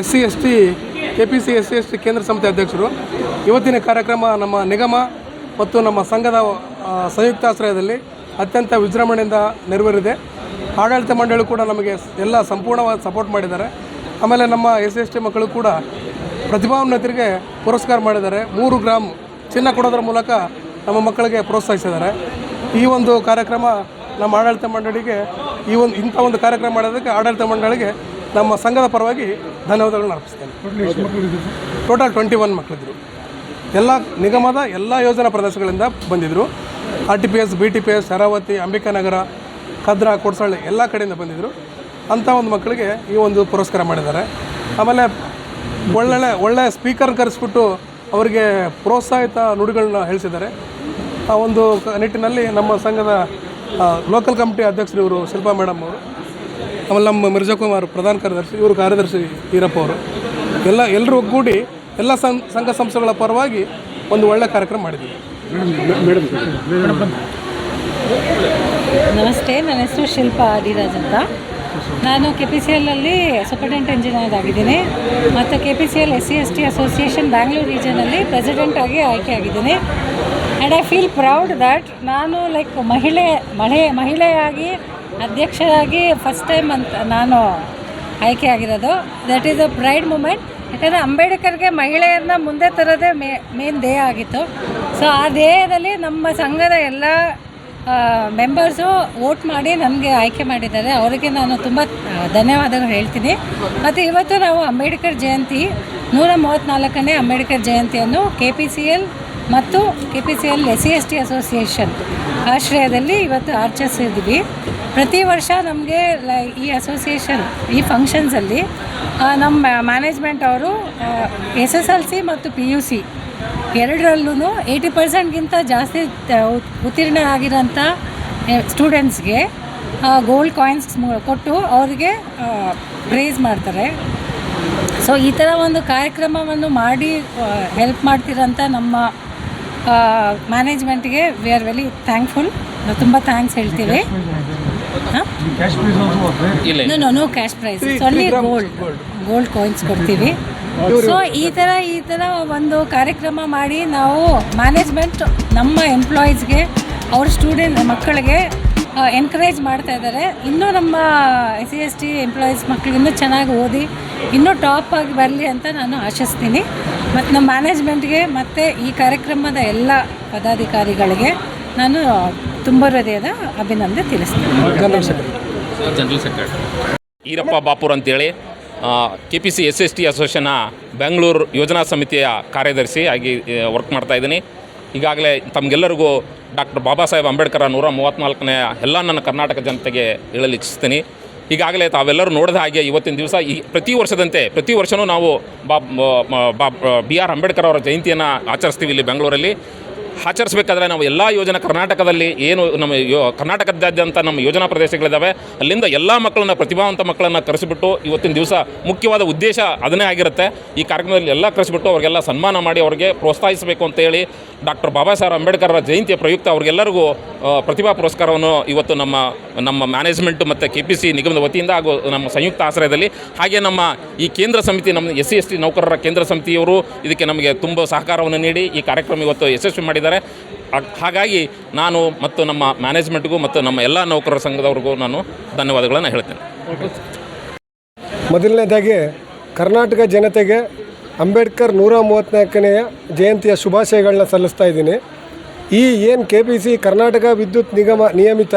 S C S T K P C S C S T ಕೇಂದ್ರ ಸಮಿತಿ ಅಧ್ಯಕ್ಷರು. ಇವತ್ತಿನ ಕಾರ್ಯಕ್ರಮ ನಮ್ಮ ನಿಗಮ ಮತ್ತು ನಮ್ಮ ಸಂಘದ ಸಂಯುಕ್ತ ಸಂಯುಕ್ತಾಶ್ರಯದಲ್ಲಿ ಅತ್ಯಂತ ವಿಜೃಂಭಣೆಯಿಂದ ನೆರವೇರಿದೆ. ಆಡಳಿತ ಮಂಡಳಿ ಕೂಡ ನಮಗೆ ಎಲ್ಲ ಸಂಪೂರ್ಣವಾಗಿ ಸಪೋರ್ಟ್ ಮಾಡಿದ್ದಾರೆ. ಆಮೇಲೆ ನಮ್ಮ ಎಸ್ ಎಸ್ ಟಿ ಮಕ್ಕಳು ಕೂಡ ಪ್ರತಿಭಾನ್ವಿತರಿಗೆ ಪುರಸ್ಕಾರ ಮಾಡಿದ್ದಾರೆ. ಮೂರು ಗ್ರಾಮ್ ಚಿನ್ನ ಕೊಡೋದ್ರ ಮೂಲಕ ನಮ್ಮ ಮಕ್ಕಳಿಗೆ ಪ್ರೋತ್ಸಾಹಿಸಿದ್ದಾರೆ. ಈ ಒಂದು ಕಾರ್ಯಕ್ರಮ ನಮ್ಮ ಆಡಳಿತ ಮಂಡಳಿಗೆ ಈ ಒಂದು ಇಂಥ ಒಂದು ಕಾರ್ಯಕ್ರಮ ಮಾಡೋದಕ್ಕೆ ಆಡಳಿತ ಮಂಡಳಿಗೆ ನಮ್ಮ ಸಂಘದ ಪರವಾಗಿ ಧನ್ಯವಾದಗಳನ್ನು ಅರ್ಪಿಸ್ತೇನೆ. ಟೋಟಲ್ ಟ್ವೆಂಟಿ ಒನ್ ಮಕ್ಕಳಿದ್ರು. ಎಲ್ಲ ನಿಗಮದ ಎಲ್ಲ ಯೋಜನಾ ಪ್ರದೇಶಗಳಿಂದ ಬಂದಿದ್ದರು R T P S B T P S Sharavathi Ambikanagara Kadra Kodasalli ಎಲ್ಲ ಕಡೆಯಿಂದ ಬಂದಿದ್ದರು ಅಂಥ ಒಂದು ಮಕ್ಕಳಿಗೆ ಈ ಒಂದು ಪುರಸ್ಕಾರ ಮಾಡಿದ್ದಾರೆ. ಆಮೇಲೆ ಒಳ್ಳೊಳ್ಳೆ ಒಳ್ಳೆಯ ಸ್ಪೀಕರ್ ಕರೆಸ್ಬಿಟ್ಟು ಅವರಿಗೆ ಪ್ರೋತ್ಸಾಹಿತ ನುಡಿಗಳನ್ನ ಹೇಳಿಸಿದ್ದಾರೆ. ಆ ಒಂದು ನಿಟ್ಟಿನಲ್ಲಿ ನಮ್ಮ ಸಂಘದ ಲೋಕಲ್ ಕಮಿಟಿ ಅಧ್ಯಕ್ಷರು ಇವರು ಶಿಲ್ಪಾ ಮೇಡಮ್ ಅವರು. ಆಮೇಲೆ ನಮ್ಮ ಪ್ರಧಾನ ಕಾರ್ಯದರ್ಶಿ, ಇವರು ಕಾರ್ಯದರ್ಶಿ ಈರಪ್ಪ ಅವರು. ಎಲ್ಲ ಎಲ್ಲರೂ ಒಗ್ಗೂಡಿ ಎಲ್ಲ ಸಂಘ ಸಂಸ್ಥೆಗಳ ಪರವಾಗಿ ಒಂದು ಒಳ್ಳೆಯ ಕಾರ್ಯಕ್ರಮ ಮಾಡಿದ್ದೀವಿ. ನಮಸ್ತೆ, ನನ್ನ ಹೆಸರು ಶಿಲ್ಪಾ ಅಡಿರಾಜ್ ಅಂತ. ನಾನು ಕೆ ಪಿ ಸಿ ಎಲ್ಲಲ್ಲಿ ಸೂಪರ್ಟೆಂಟ್ ಇಂಜಿನಿಯರ್ ಆಗಿದ್ದೀನಿ. ಮತ್ತು K P C L S C S T association Bangalore ರೀಜನಲ್ಲಿ president ಆಗಿ ಆಯ್ಕೆ ಆಗಿದ್ದೀನಿ. And I feel proud that ನಾನು ಲೈಕ್ ಮಹಿಳೆ ಮಹಿಳೆ ಮಹಿಳೆಯಾಗಿ ಅಧ್ಯಕ್ಷರಾಗಿ ಫಸ್ಟ್ ಟೈಮ್ ಅಂತ ನಾನು ಆಯ್ಕೆ ಆಗಿರೋದು. That is a pride moment ಯಾಕಂದರೆ ಅಂಬೇಡ್ಕರ್ಗೆ ಮಹಿಳೆಯರನ್ನ ಮುಂದೆ ತರೋದೇ ಮೇ ಮೇನ್ ಧ್ಯೇಯ ಆಗಿತ್ತು. ಸೊ ಆ ಧ್ಯೇಯದಲ್ಲಿ ನಮ್ಮ ಸಂಘದ ಎಲ್ಲ ಮೆಂಬರ್ಸು ವೋಟ್ ಮಾಡಿ ನನಗೆ ಆಯ್ಕೆ ಮಾಡಿದ್ದಾರೆ. ಅವರಿಗೆ ನಾನು ತುಂಬ ಧನ್ಯವಾದಗಳು ಹೇಳ್ತೀನಿ. ಮತ್ತು ಇವತ್ತು ನಾವು ಅಂಬೇಡ್ಕರ್ ಜಯಂತಿ, ನೂರ ಮೂವತ್ತ್ನಾಲ್ಕನೇ ಅಂಬೇಡ್ಕರ್ ಜಯಂತಿಯನ್ನು ಕೆ ಪಿ ಸಿ ಎಲ್ ಮತ್ತು K P C L S C S T association ಆಶ್ರಯದಲ್ಲಿ ಇವತ್ತು ಆಚರಿಸಿದ್ವಿ ಪ್ರತಿ ವರ್ಷ ನಮಗೆ ಈ ಅಸೋಸಿಯೇಷನ್ ಈ ಫಂಕ್ಷನ್ಸಲ್ಲಿ ನಮ್ಮ ಮ್ಯಾನೇಜ್ಮೆಂಟ್ ಅವರು ಎಸ್ ಎಸ್ ಎಲ್ ಸಿ ಮತ್ತು ಪಿ ಯು ಸಿ ಎರಡರಲ್ಲೂ ಏಯ್ಟಿ ಪರ್ಸೆಂಟ್ಗಿಂತ ಜಾಸ್ತಿ ಉತ್ತೀರ್ಣ ಆಗಿರೋಂಥ ಸ್ಟೂಡೆಂಟ್ಸ್ಗೆ ಗೋಲ್ಡ್ ಕಾಯಿನ್ಸ್ ಕೊಟ್ಟು ಅವರಿಗೆ ಪ್ರೇಸ್ ಮಾಡ್ತಾರೆ. ಸೊ ಈ ಥರ ಒಂದು ಕಾರ್ಯಕ್ರಮವನ್ನು ಮಾಡಿ ಹೆಲ್ಪ್ ಮಾಡ್ತಿರೋಂಥ ನಮ್ಮ ಮ್ಯಾನೇಜ್ಮೆಂಟ್ಗೆ ವಿ ಆರ್ ವೆರಿ ಥ್ಯಾಂಕ್ಫುಲ್ ತುಂಬ ಥ್ಯಾಂಕ್ಸ್ ಹೇಳ್ತೀವಿ. ಇಲ್ಲ no no no cash prize only gold gold coins ಕೊಡ್ತೀವಿ. ಸೊ ಈ ಥರ ಈ ಥರ ಒಂದು ಕಾರ್ಯಕ್ರಮ ಮಾಡಿ ನಾವು ಮ್ಯಾನೇಜ್ಮೆಂಟ್ ನಮ್ಮ ಎಂಪ್ಲಾಯೀಸ್ಗೆ ಅವ್ರ ಸ್ಟೂಡೆಂಟ್ ಮಕ್ಕಳಿಗೆ ಎನ್ಕರೇಜ್ ಮಾಡ್ತಾ ಇದ್ದಾರೆ. ಇನ್ನೂ ನಮ್ಮ S C S T employees ಮಕ್ಕಳು ಇನ್ನೂ ಚೆನ್ನಾಗಿ ಓದಿ ಇನ್ನೂ ಟಾಪ್ ಆಗಿ ಬರಲಿ ಅಂತ ನಾನು ಆಶಿಸ್ತೀನಿ. ಮತ್ತು ನಮ್ಮ ಮ್ಯಾನೇಜ್ಮೆಂಟ್ಗೆ ಮತ್ತು ಈ ಕಾರ್ಯಕ್ರಮದ ಎಲ್ಲ ಪದಾಧಿಕಾರಿಗಳಿಗೆ ನಾನು ತುಂಬ ಹೃದಯದ ಅಭಿನಂದನೆ ತಿಳಿಸ್ತೀನಿ. ಜನರಲ್ ಸೆಕ್ರೆಟರಿ ಈರಪ್ಪ ಬಾಪೂರ್ ಅಂತೇಳಿ K P C S S T ಅಸೋಸಿಯೇಷನ್ನ Bengaluru ಯೋಜನಾ ಸಮಿತಿಯ ಕಾರ್ಯದರ್ಶಿ ಆಗಿ ವರ್ಕ್ ಮಾಡ್ತಾ ಇದ್ದೀನಿ. ಈಗಾಗಲೇ ತಮಗೆಲ್ಲರಿಗೂ ಡಾಕ್ಟರ್ ಬಾಬಾ ಸಾಹೇಬ್ ಅಂಬೇಡ್ಕರ್ ನೂರ ಮೂವತ್ತ್ನಾಲ್ಕನೇ ಎಲ್ಲ ನನ್ನ ಕರ್ನಾಟಕ ಜನತೆಗೆ ಹೇಳಲು ಇಚ್ಛಿಸ್ತೀನಿ. ಈಗಾಗಲೇ ತಾವೆಲ್ಲರೂ ನೋಡಿದ ಹಾಗೆ ಇವತ್ತಿನ ದಿವಸ ಈ ಪ್ರತಿ ವರ್ಷದಂತೆ ಪ್ರತಿ ವರ್ಷವೂ ನಾವು ಬಾ ಬಾ ಬಿ ಆರ್ ಅಂಬೇಡ್ಕರ್ ಅವರ ಜಯಂತಿಯನ್ನು ಆಚರಿಸ್ತೀವಿ ಇಲ್ಲಿ ಬೆಂಗಳೂರಲ್ಲಿ. ಆಚರಿಸಬೇಕಾದ್ರೆ ನಾವು ಎಲ್ಲ ಯೋಜನೆ ಕರ್ನಾಟಕದಲ್ಲಿ ಏನು ನಮ್ಮ ಯೋ ಕರ್ನಾಟಕದಾದ್ಯಂತ ನಮ್ಮ ಯೋಜನಾ ಪ್ರದೇಶಗಳಿದ್ದಾವೆ ಅಲ್ಲಿಂದ ಎಲ್ಲ ಮಕ್ಕಳನ್ನ, ಪ್ರತಿಭಾವಂತ ಮಕ್ಕಳನ್ನು ಕರೆಸಿಬಿಟ್ಟು ಇವತ್ತಿನ ದಿವಸ ಮುಖ್ಯವಾದ ಉದ್ದೇಶ ಅದನ್ನೇ ಆಗಿರುತ್ತೆ. ಈ ಕಾರ್ಯಕ್ರಮದಲ್ಲಿ ಎಲ್ಲ ಕರೆಸಿಬಿಟ್ಟು ಅವರಿಗೆಲ್ಲ ಸನ್ಮಾನ ಮಾಡಿ ಅವರಿಗೆ ಪ್ರೋತ್ಸಾಹಿಸಬೇಕು ಅಂತೇಳಿ ಡಾಕ್ಟರ್ ಬಾಬಾ ಸಾಹೇಬ್ ಅಂಬೇಡ್ಕರ್ ಜಯಂತಿಯ ಪ್ರಯುಕ್ತ ಅವ್ರಿಗೆಲ್ಲರಿಗೂ ಪ್ರತಿಭಾ ಪುರಸ್ಕಾರವನ್ನು ಇವತ್ತು ನಮ್ಮ ನಮ್ಮ ಮ್ಯಾನೇಜ್ಮೆಂಟ್ ಮತ್ತು ಕೆ ಪಿ ಸಿ ನಿಗಮದ ವತಿಯಿಂದ ಹಾಗೂ ನಮ್ಮ ಸಂಯುಕ್ತ ಆಶ್ರಯದಲ್ಲಿ ಹಾಗೆ ನಮ್ಮ ಈ ಕೇಂದ್ರ ಸಮಿತಿ, ನಮ್ಮ ಎಸ್ ಸಿ ಎಸ್ ಟಿ ನೌಕರರ ಕೇಂದ್ರ ಸಮಿತಿಯವರು ಇದಕ್ಕೆ ನಮಗೆ ತುಂಬ ಸಹಕಾರವನ್ನು ನೀಡಿ ಈ ಕಾರ್ಯಕ್ರಮ ಇವತ್ತು ಯಶಸ್ವಿ ಮಾಡಿದ್ದಾರೆ. ಹಾಗ್- ಹಾಗಾಗಿ ನಾನು ಮತ್ತು ನಮ್ಮ ಮ್ಯಾನೇಜ್ಮೆಂಟ್ಗೂ ಮತ್ತು ನಮ್ಮ ಎಲ್ಲ ನೌಕರರ ಸಂಘದವ್ರಿಗೂ ನಾನು ಧನ್ಯವಾದಗಳನ್ನು ಹೇಳ್ತೇನೆ. ಮೊದಲನೇದಾಗಿ ಕರ್ನಾಟಕ ಜನತೆಗೆ ಅಂಬೇಡ್ಕರ್ ನೂರ ಮೂವತ್ತ್ನಾಲ್ಕನೆಯ ಜಯಂತಿಯ ಶುಭಾಶಯಗಳನ್ನ ಸಲ್ಲಿಸ್ತಾ ಇದ್ದೀನಿ. ಈ ಏನು ಕೆ ಪಿ ಸಿ ಕರ್ನಾಟಕ ವಿದ್ಯುತ್ ನಿಗಮ ನಿಯಮಿತ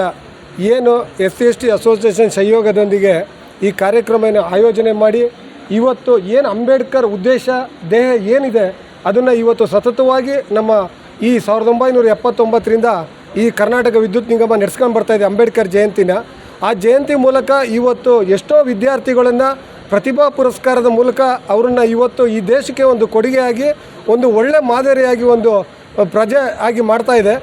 ಏನು S C S T association ಸಹಯೋಗದೊಂದಿಗೆ ಈ ಕಾರ್ಯಕ್ರಮವನ್ನು ಆಯೋಜನೆ ಮಾಡಿ, ಇವತ್ತು ಏನು ಅಂಬೇಡ್ಕರ್ ಉದ್ದೇಶ, ದೇಹ ಏನಿದೆ, ಅದನ್ನು ಇವತ್ತು ಸತತವಾಗಿ ನಮ್ಮ ಈ ಸಾವಿರದ ಒಂಬೈನೂರ ಎಪ್ಪತ್ತೊಂಬತ್ತರಿಂದ ಈ ಕರ್ನಾಟಕ ವಿದ್ಯುತ್ ನಿಗಮ ನಡೆಸ್ಕೊಂಡು ಬರ್ತಾ ಇದೆ ಅಂಬೇಡ್ಕರ್ ಜಯಂತಿನ. ಆ ಜಯಂತಿ ಮೂಲಕ ಇವತ್ತು ಎಷ್ಟೋ ವಿದ್ಯಾರ್ಥಿಗಳನ್ನು ಪ್ರತಿಭಾ ಪುರಸ್ಕಾರದ ಮೂಲಕ ಅವರನ್ನು ಇವತ್ತು ಈ ದೇಶಕ್ಕೆ ಒಂದು ಕೊಡುಗೆಯಾಗಿ, ಒಂದು ಒಳ್ಳೆ ಮಾದರಿಯಾಗಿ ಒಂದು ಪ್ರಜೆ ಆಗಿ ಮಾಡ್ತಾ ಇದೆ.